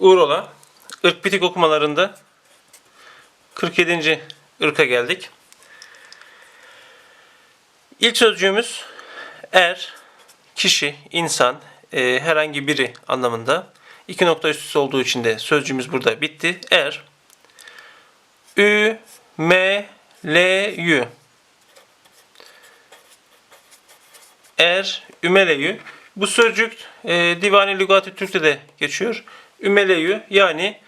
Uğrola. Irk bitik okumalarında 47. ırka geldik. İlk sözcüğümüz er, kişi, insan, e, herhangi biri anlamında. İki nokta üst üste olduğu için de sözcüğümüz burada bitti. Er. Ü, M, L, Yü. Er, Ümeleyü. Bu sözcük e, Divani Lügati Türk'te de geçiyor. Ümeleyü yani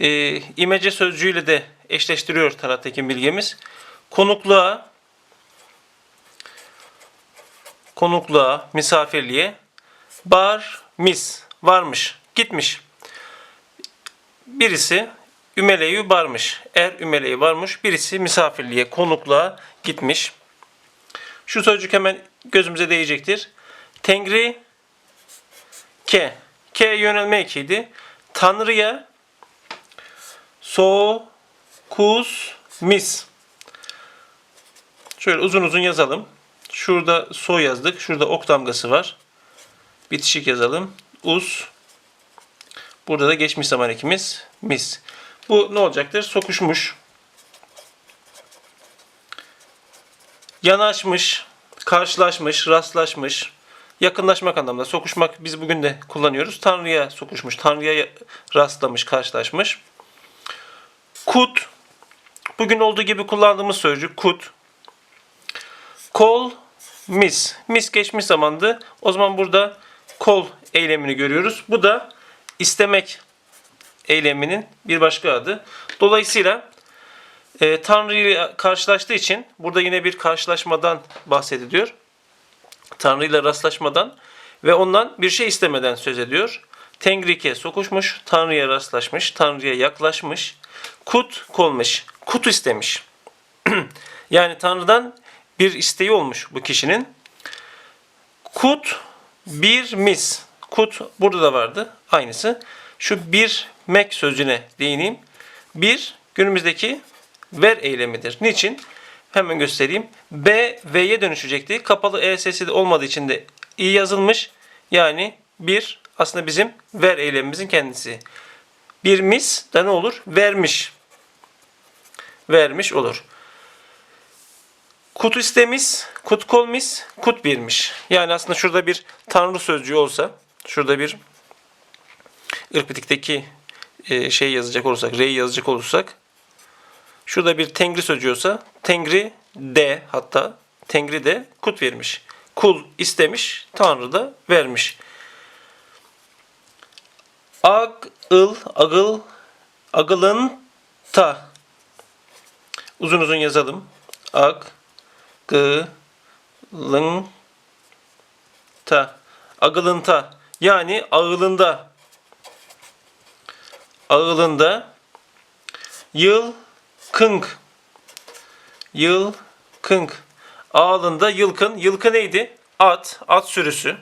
e, imece sözcüğüyle de eşleştiriyor Talat Tekin bilgemiz. Konukluğa, konukluğa, misafirliğe, bar, mis, varmış, gitmiş. Birisi Ümeleyi varmış. Er Ümeleyi varmış. Birisi misafirliğe, konukluğa gitmiş. Şu sözcük hemen gözümüze değecektir. Tengri ke. Ke yönelme ekiydi. Tanrı'ya so kus mis. Şöyle uzun uzun yazalım. Şurada so yazdık. Şurada ok damgası var. Bitişik yazalım. Us. Burada da geçmiş zaman ekimiz mis. Bu ne olacaktır? Sokuşmuş. Yanaşmış, karşılaşmış, rastlaşmış, yakınlaşmak anlamında. Sokuşmak biz bugün de kullanıyoruz. Tanrı'ya sokuşmuş, Tanrı'ya rastlamış, karşılaşmış. Kut, bugün olduğu gibi kullandığımız sözcük kut. Kol, mis. Mis geçmiş zamandı. O zaman burada kol eylemini görüyoruz. Bu da istemek eyleminin bir başka adı. Dolayısıyla e, Tanrı ile karşılaştığı için burada yine bir karşılaşmadan bahsediliyor. Tanrı ile rastlaşmadan ve ondan bir şey istemeden söz ediyor. Tengrike sokuşmuş, Tanrı'ya rastlaşmış, Tanrı'ya yaklaşmış, kut kolmuş, kut istemiş. yani Tanrı'dan bir isteği olmuş bu kişinin. Kut bir mis. Kut burada da vardı aynısı. Şu bir mek sözcüğüne değineyim. Bir günümüzdeki ver eylemidir. Niçin? Hemen göstereyim. B V'ye dönüşecekti. Kapalı E sesi de olmadığı için de i yazılmış. Yani bir aslında bizim ver eylemimizin kendisi. Bir mis da ne olur? Vermiş. Vermiş olur. Kut istemiş, kut kolmiş, kut birmiş. Yani aslında şurada bir tanrı sözcüğü olsa, şurada bir ırk bitikteki e, şey yazacak olursak, re'yi yazacak olursak, şurada bir tengri sözcüğü olsa, tengri de hatta tengri de kut vermiş. Kul istemiş, tanrı da vermiş. Ag, ıl, agıl, agılın ta. Uzun uzun yazalım. Ag, gı, lın, ta. Agılınta. Yani ağılında. Ağılında. Yıl, kınk. Yıl, kınk. Ağılında yılkın. Yılkı neydi? At, at sürüsü.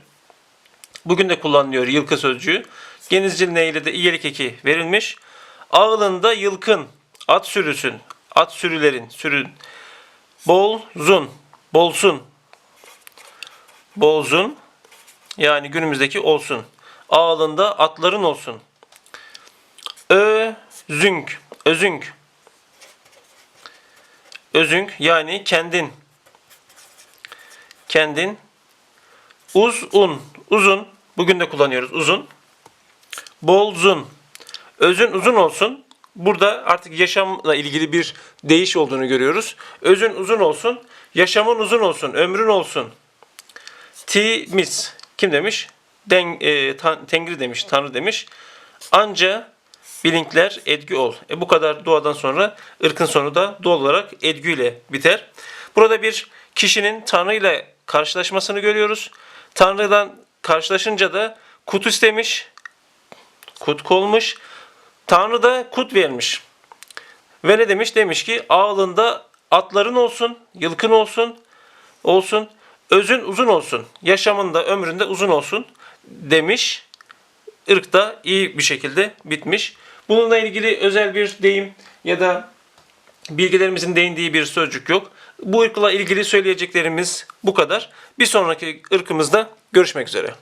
Bugün de kullanılıyor yılkı sözcüğü. Genizcil neyle de iyelik eki verilmiş. Ağılında yılkın, at sürüsün, at sürülerin, sürün. Bol, zun, bolsun. Bolzun, yani günümüzdeki olsun. Ağılında atların olsun. Özünk, özünk. Özünk yani kendin. Kendin. Uzun, uzun. Bugün de kullanıyoruz uzun. Bolzun. Özün uzun olsun. Burada artık yaşamla ilgili bir değiş olduğunu görüyoruz. Özün uzun olsun. Yaşamın uzun olsun. Ömrün olsun. Timiz. Kim demiş? Den, e, tan, tengri demiş. Tanrı demiş. Anca bilinkler edgü ol. E bu kadar duadan sonra ırkın sonu da doğal olarak edgüyle biter. Burada bir kişinin Tanrı ile karşılaşmasını görüyoruz. Tanrı'dan karşılaşınca da kut istemiş, kut kolmuş. Tanrı da kut vermiş. Ve ne demiş? Demiş ki ağlında atların olsun, yılkın olsun, olsun, özün uzun olsun, yaşamında, ömründe uzun olsun demiş. Irk da iyi bir şekilde bitmiş. Bununla ilgili özel bir deyim ya da bilgilerimizin değindiği bir sözcük yok. Bu ırkla ilgili söyleyeceklerimiz bu kadar. Bir sonraki ırkımızda görüşmek üzere.